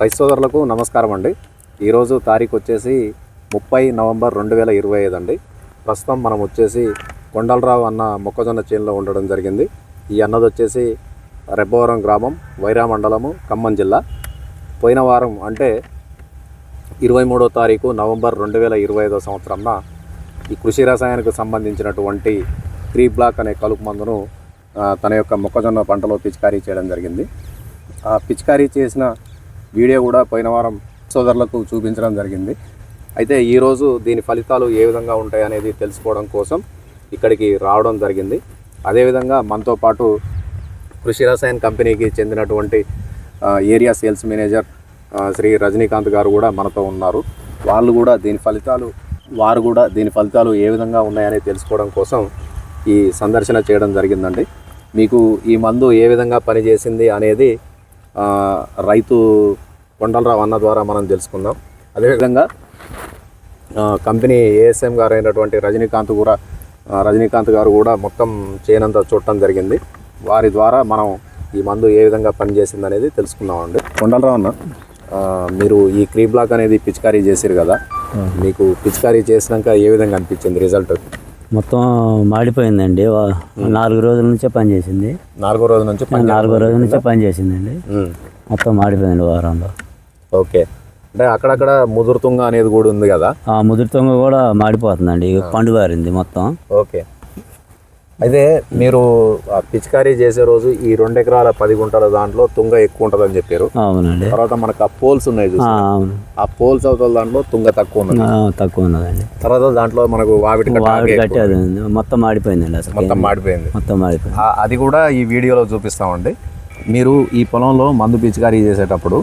రైతు సోదరులకు నమస్కారం అండి. ఈరోజు తారీఖు వచ్చేసి ముప్పై నవంబర్ రెండు వేల ఇరవై ఐదు అండి. ప్రస్తుతం మనం వచ్చేసి కొండలరావు అన్న మొక్కజొన్న చేనులో ఉండడం జరిగింది. ఈ అన్నది వచ్చేసి రెబ్బవరం గ్రామం వైరా మండలము ఖమ్మం జిల్లా. పోయిన వారం అంటే ఇరవై మూడో తారీఖు నవంబర్ రెండు వేల ఇరవై ఐదో సంవత్సరంన ఈ కృషి రసాయనకు సంబంధించినటువంటి క్రీ బ్లాక్ అనే కలుపు మందును తన యొక్క మొక్కజొన్న పంటలో పిచికారీ చేయడం జరిగింది. ఆ పిచికారీ చేసిన వీడియో కూడా పోయిన వారం సోదరులకు చూపించడం జరిగింది. అయితే ఈరోజు దీని ఫలితాలు ఏ విధంగా ఉంటాయి అనేది తెలుసుకోవడం కోసం ఇక్కడికి రావడం జరిగింది. అదేవిధంగా మనతో పాటు కృషి రసాయన కంపెనీకి చెందినటువంటి area sales manager Shri Rajinikanth గారు కూడా మనతో ఉన్నారు. వాళ్ళు కూడా దీని ఫలితాలు వారు కూడా దీని ఫలితాలు ఏ విధంగా ఉన్నాయని తెలుసుకోవడం కోసం ఈ సందర్శన చేయడం జరిగిందండి. మీకు ఈ మందు ఏ విధంగా పనిచేసింది అనేది రైతు కొండలరావు అన్న ద్వారా మనం తెలుసుకుందాం. అదేవిధంగా కంపెనీ ఏఎస్ఎం గారు అయినటువంటి రజనీకాంత్ కూడా రజనీకాంత్ గారు కూడా మొత్తం చేయనంత చూడటం జరిగింది. వారి ద్వారా మనం ఈ మందు ఏ విధంగా పనిచేసింది అనేది తెలుసుకుందామండి. కొండలరావు అన్న. మీరు ఈ క్రీ బ్లాక్ అనేది పిచికారీ చేశారు కదా. మీకు పిచికారీ చేసినాక ఏ విధంగా అనిపించింది రిజల్ట్? మొత్తం మాడిపోయిందండి. నాలుగు రోజుల నుంచే పని చేసింది. నాలుగో రోజు నుంచి నాలుగో రోజుల నుంచే పని చేసిందండి. ఉమ్, మొత్తం మాడిపోయింది వారంలో. ఓకే. అంటే అక్కడక్కడ ముదురుతుంగ అనేది కూడా ఉంది కదా? ఆ ముదురుతొంగ కూడా మాడిపోతుందండి. ఇక పండు బారింది మొత్తం. ఓకే. అయితే మీరు ఆ పిచికారీ చేసే రోజు ఈ రెండు ఎకరాల పది గుంటల దాంట్లో తుంగ ఎక్కువ ఉంటుందని చెప్పారు. అవునండి. తర్వాత మనకు ఆ పోల్స్ ఉన్నాయి ఆ, చూసి అవును. ఆ పోల్స్ అవతల దాంట్లో తుంగ తక్కువ ఉన్నది. తక్కువ ఉన్నదండి. తర్వాత దాంట్లో మనకు వావిటి కట్ట వాడి ఆకే కట్టి అది ఉంది. మొత్తం మాడిపోయిందండి అసలు మొత్తం మాడిపోయింది. మొత్తం మాడిపోయింది. అది కూడా ఈ వీడియోలో చూపిస్తామండి. మీరు ఈ పొలంలో మందు పిచికారీ చేసేటప్పుడు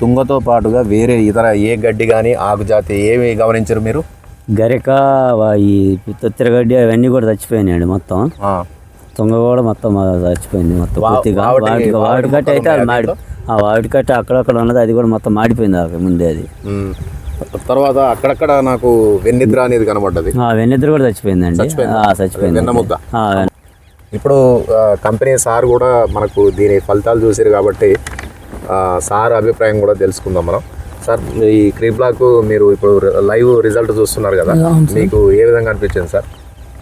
తుంగతో పాటుగా వేరే ఇతర ఏ గడ్డి కానీ ఆకు జాతి ఏమి గమనించరు మీరు? గరిక ఈ తొత్తిరగడ్డి అవన్నీ కూడా చచ్చిపోయినాయండి మొత్తం. తుంగ కూడా మొత్తం చచ్చిపోయింది మొత్తం పూర్తిగా వాటి కట్టి అయితే అది మాడి ఆ వాటి కట్టి అక్కడక్కడ ఉన్నది అది కూడా మొత్తం మాడిపోయింది ఆ ముందే అది. తర్వాత అక్కడక్కడ నాకు వెన్నిద్ర అనేది కనబడ్డది. ఆ వెన్నెద్దరు కూడా చచ్చిపోయిందండి. చచ్చిపోయింది? వెన్నముద్ద ఇప్పుడు కంపెనీ సార్ కూడా మనకు దీని ఫలితాలు చూసారు కాబట్టి సార్ అభిప్రాయం కూడా తెలుసుకుందాం మనం. సార్ ఈ క్రీ బ్లాక్ మీరు ఇప్పుడు లైవ్ రిజల్ట్ చూస్తున్నారు కదా మీకు ఏ విధంగా అనిపించింది సార్?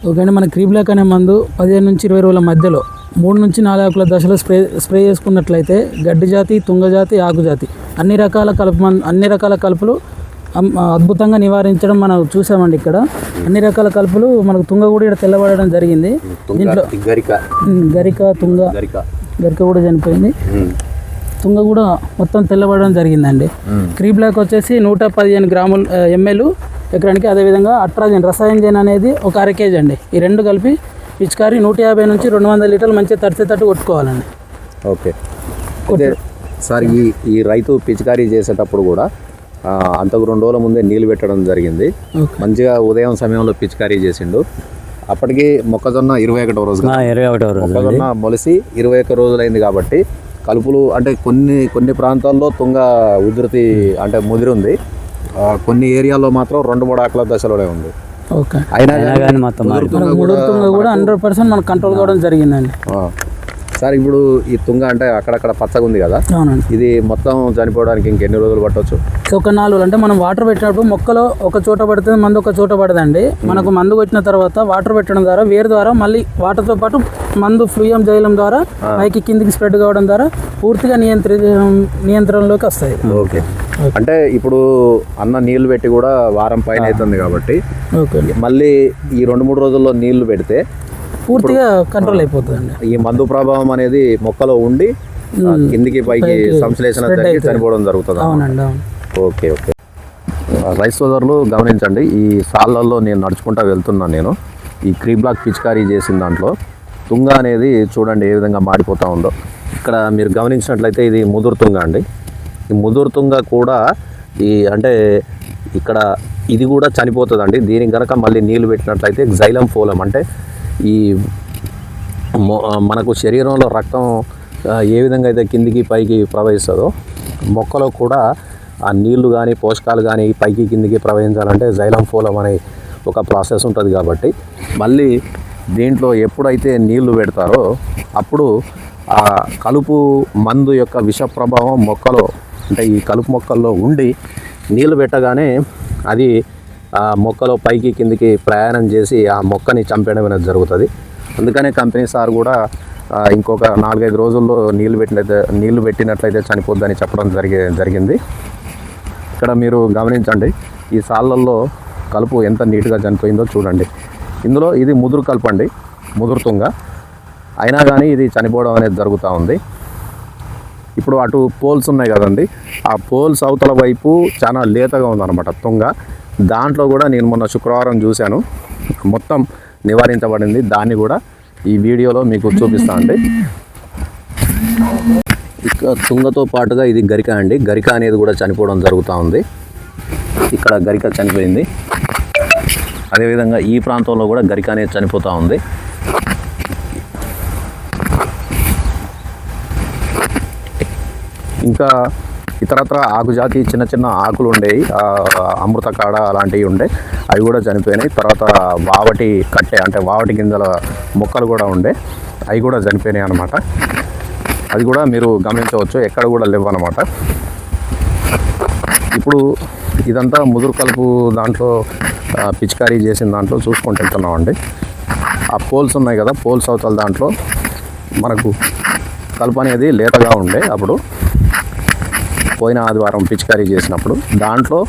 ఓకే మన క్రీబ్లాక్ అనే మందు పదిహేను నుంచి ఇరవై రోజుల మధ్యలో మూడు నుంచి నాలుగు ఆకుల దశలో స్ప్రే స్ప్రే చేసుకున్నట్లయితే గడ్డి జాతి తుంగ జాతి ఆకు జాతి అన్ని రకాల కలుపు మందు అన్ని రకాల కలుపులు అద్భుతంగా నివారించడం మనం చూసామండి ఇక్కడ. అన్ని రకాల కలుపులు మనకు తుంగ కూడా ఇక్కడ తెల్లబడడం జరిగింది. తుంగ గరిక. గరిక తుంగ గరిక. గరిక కూడా చనిపోయింది. తుంగ కూడా మొత్తం తెల్లబడడం జరిగిందండి. క్రీ బ్లాక్ వచ్చేసి నూట పదిహేను గ్రాములు ఎంఎల్ ఎకరానికి అదేవిధంగా అట్రాజన్ రసాయన అనేది ఒక అర కేజీ అండి. ఈ రెండు కలిపి పిచికారి నూట యాభై నుంచి రెండు వందల లీటర్లు మంచిగా తడిసేటట్టు కొట్టుకోవాలండి. ఓకే. సార్ ఈ ఈ రైతు పిచికారీ చేసేటప్పుడు కూడా ఆ, అంతకు రెండు రోజుల ముందే నీళ్ళు పెట్టడం జరిగింది. ఓకే. మంచిగా ఉదయం సమయంలో పిచికారీ చేసిండు. అప్పటికి మొక్కజొన్న ఇరవై ఒకటో రోజు ఇరవై ఒకటో రోజు మొక్కజొన్న మొలిసి ఇరవై ఒక్క రోజులైంది కాబట్టి కలుపులు అంటే కొన్ని కొన్ని ప్రాంతాల్లో తుంగ ఉధృతి అంటే ముదిరి ఉంది. ఆ, కొన్ని ఏరియాల్లో మాత్రం రెండు మూడు ఆకల దశలోనే ఉంది. ఓకే. అయినా కానీ మొత్తం కూడా హండ్రెడ్ పర్సెంట్ మనకు కంట్రోల్ కావడం జరిగిందండి. సార్ ఇప్పుడు ఈ తుంగ అంటే అక్కడక్కడ పచ్చగా ఉంది కదా? అవునండి. ఇది మొత్తం చనిపోవడానికి ఇంకెన్ని రోజులు పట్టవచ్చు ఒక నాలుగు అంటే మనం వాటర్ పెట్టినప్పుడు మొక్కలో ఒక చోట పడుతుంది మందు ఒక చోట పడదండి. మనకు మందు కొట్టిన తర్వాత వాటర్ పెట్టడం ద్వారా వేరు ద్వారా మళ్ళీ వాటర్తో పాటు మందు ఫ్లూయం జైలం ద్వారా పైకి కిందికి స్ప్రెడ్ కావడం ద్వారా పూర్తిగా నియంత్రి నియంత్రణలోకి వస్తాయి. ఓకే. అంటే ఇప్పుడు అన్న నీళ్ళు పెట్టి కూడా వారం పైన అవుతుంది కాబట్టి మళ్ళీ ఈ రెండు మూడు రోజుల్లో నీళ్ళు పెడితే పూర్తిగా కంట్రోల్ అయిపోతుందండి. ఈ మందు ప్రభావం అనేది మొక్కలో ఉండి కిందికి పైకి సంశ్లేషణ చనిపోవడం జరుగుతుంది? అవునండి అవును. Okay okay. రైస్ సోదరులు గమనించండి ఈ సాళ్ళల్లో నేను నడుచుకుంటా వెళ్తున్నాను నేను. ఈ క్రీ బ్లాక్ పిచికారీ చేసిన దాంట్లో తుంగ అనేది చూడండి ఏ విధంగా మాడిపోతూ ఉందో. ఇక్కడ మీరు గమనించినట్లయితే ఇది ముదురు తుంగ అండి. ఈ ముదురు తుంగ కూడా ఈ అంటే ఇక్కడ ఇది కూడా చనిపోతుందండి. దీనికి కనుక మళ్ళీ నీళ్ళు పెట్టినట్లయితే జైలం ఫోలం అంటే ఈ మొ- మనకు శరీరంలో రక్తం ఏ విధంగా అయితే కిందికి పైకి ప్రవహిస్తుందో మొక్కలో కూడా ఆ నీళ్ళు కానీ పోషకాలు కానీ పైకి కిందికి ప్రవహించాలంటే జైలం ఫోలం అనే ఒక ప్రాసెస్ ఉంటుంది కాబట్టి మళ్ళీ దీంట్లో ఎప్పుడైతే నీళ్ళు పెడతారో అప్పుడు ఆ కలుపు మందు యొక్క విష ప్రభావం మొక్కలో అంటే ఈ కలుపు మొక్కల్లో ఉండి నీళ్ళు పెట్టగానే అది ఆ మొక్కలో పైకి కిందికి ప్రయాణం చేసి ఆ మొక్కని చంపేయడం అనేది జరుగుతుంది. అందుకనే కంపెనీ సార్ కూడా ఇంకొక నాలుగైదు రోజుల్లో నీళ్ళు పెట్టినట్లయితే నీళ్ళు పెట్టినట్లయితే చనిపోద్దని చెప్పడం జరిగే జరిగింది. ఇక్కడ మీరు గమనించండి ఈ సాళ్ళల్లో కలుపు ఎంత నీట్గా చనిపోయిందో చూడండి. ఇందులో ఇది ముదురు కలుపు అండి ముదురు తుంగ. అయినా కానీ ఇది చనిపోవడం అనేది జరుగుతూ ఉంది. ఇప్పుడు అటు పోల్స్ ఉన్నాయి కదండి ఆ పోల్స్ అవతల వైపు చాలా లేతగా ఉందన్నమాట తుంగ. దాంట్లో కూడా నేను మొన్న శుక్రవారం చూశాను. మొత్తం నివారించబడింది. దాన్ని కూడా ఈ వీడియోలో మీకు చూపిస్తా అండి. ఇక తుంగతో పాటుగా ఇది గరిక అండి. గరిక అనేది కూడా చనిపోవడం జరుగుతూ ఉంది. ఇక్కడ గరిక చనిపోయింది. అదేవిధంగా ఈ ప్రాంతంలో కూడా గరిక అనేది చనిపోతూ ఉంది. ఇంకా ఇతరత్ర ఆకుజాతి చిన్న చిన్న ఆకులు ఉండేవి. అమృత కాడ అలాంటివి ఉండే. అవి కూడా చనిపోయినాయి. తర్వాత వావటి కట్టె అంటే వావటి గింజల మొక్కలు కూడా ఉండే. అవి కూడా చనిపోయినాయి అనమాట అది కూడా మీరు గమనించవచ్చు. ఎక్కడ కూడా లేవు అనమాట ఇప్పుడు ఇదంతా ముదురు కలుపు దాంట్లో పిచికారీ చేసిన దాంట్లో చూసుకుంటూ వెళ్తున్నామండి. ఆ పోల్స్ ఉన్నాయి కదా పోల్స్ అవతల దాంట్లో మనకు కలుపు అనేది లేతగా ఉండే అప్పుడు. పోయిన ఆదివారం పిచికారీ చేసినప్పుడు దాంట్లో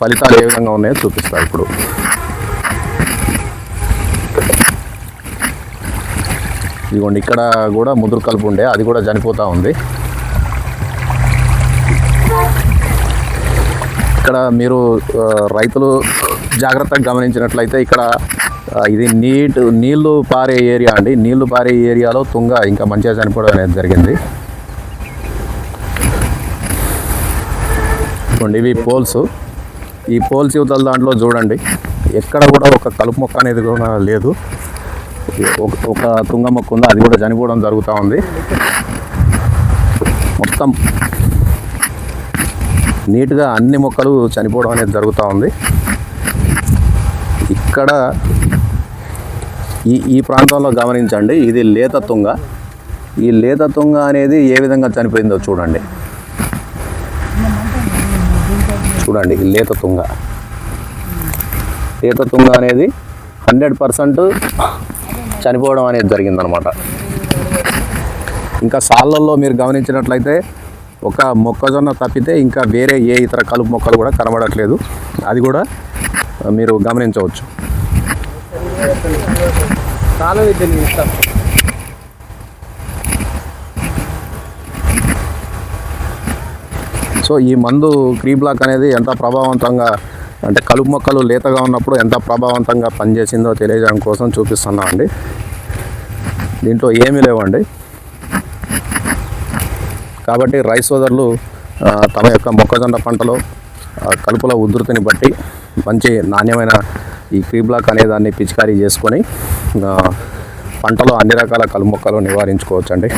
ఫలితాలు ఏ విధంగా ఉన్నాయో చూపిస్తారు ఇప్పుడు. ఇదిగోండి ఇక్కడ కూడా ముదురు కలుపు ఉండే అది కూడా చనిపోతూ ఉంది. ఇక్కడ మీరు రైతులు జాగ్రత్తగా గమనించినట్లయితే ఇక్కడ ఇది నీట్ నీళ్ళు పారే ఏరియా అండి. నీళ్ళు పారే ఏరియాలో తుంగ ఇంకా మంచిగా చనిపోవడం అనేది జరిగింది. చూసుకోండి ఇవి పోల్స్. ఈ పోల్స్ యువతల దాంట్లో చూడండి ఎక్కడ కూడా ఒక కలుపు మొక్క అనేది కూడా లేదు. ఒక ఒక తుంగ మొక్క ఉంది అది కూడా చనిపోవడం జరుగుతూ ఉంది. మొత్తం నీట్గా అన్ని మొక్కలు చనిపోవడం అనేది జరుగుతూ ఉంది. ఇక్కడ ఈ ఈ ప్రాంతంలో గమనించండి ఇది లేత తుంగ. ఈ లేత తుంగ అనేది ఏ విధంగా చనిపోయిందో చూడండి. చూడండి లేత తుంగ. లేత తుంగ అనేది హండ్రెడ్ పర్సెంట్ చనిపోవడం అనేది జరిగిందనమాట. ఇంకా సాళ్ళల్లో మీరు గమనించినట్లయితే ఒక మొక్కజొన్న తప్పితే ఇంకా వేరే ఏ ఇతర కలుపు మొక్కలు కూడా కనబడట్లేదు. అది కూడా మీరు గమనించవచ్చు. సో ఈ మందు క్రీ బ్లాక్ అనేది ఎంత ప్రభావవంతంగా అంటే కలుపు మొక్కలు లేతగా ఉన్నప్పుడు ఎంత ప్రభావవంతంగా పనిచేసిందో తెలియజేయడం కోసం చూపిస్తున్నామండి. దీంట్లో ఏమీ లేవండి. కాబట్టి రైస్ సోదరులు తమ యొక్క మొక్కజొన్న పంటలో కలుపుల ఉధృతిని బట్టి మంచి నాణ్యమైన ఈ క్రీ బ్లాక్ అనే దాన్ని పిచికారీ చేసుకొని పంటలో అన్ని రకాల కలుపు మొక్కలు నివారించుకోవచ్చండి.